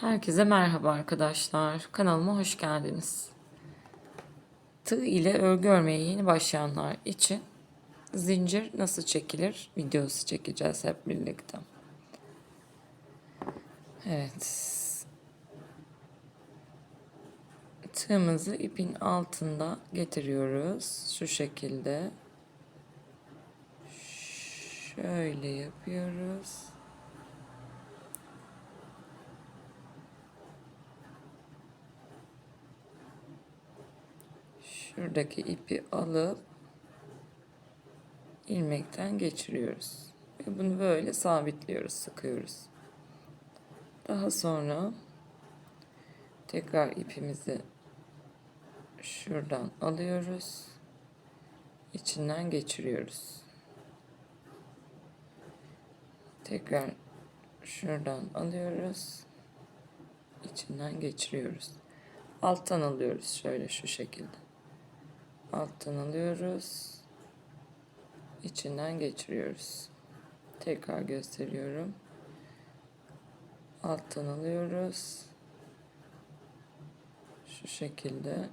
Herkese merhaba arkadaşlar. Kanalıma hoş geldiniz. Tığ ile örgü örmeye yeni başlayanlar için zincir nasıl çekilir videosu çekeceğiz hep birlikte. Evet. Tığımızı ipin altında getiriyoruz. Şu şekilde. Şöyle yapıyoruz. Şuradaki ipi alıp ilmekten geçiriyoruz. Ve bunu böyle sabitliyoruz, sıkıyoruz. Daha sonra tekrar ipimizi şuradan alıyoruz. içinden geçiriyoruz. Tekrar şuradan alıyoruz. içinden geçiriyoruz. Alttan alıyoruz şöyle şu şekilde. Alttan alıyoruz. içinden geçiriyoruz. Tekrar gösteriyorum. Alttan alıyoruz. Şu şekilde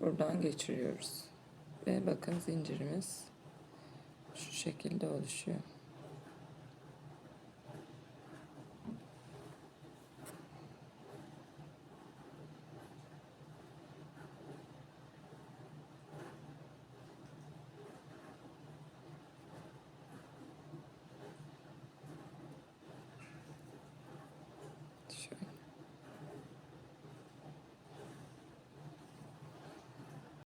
buradan geçiriyoruz. Ve bakın zincirimiz şu şekilde oluşuyor.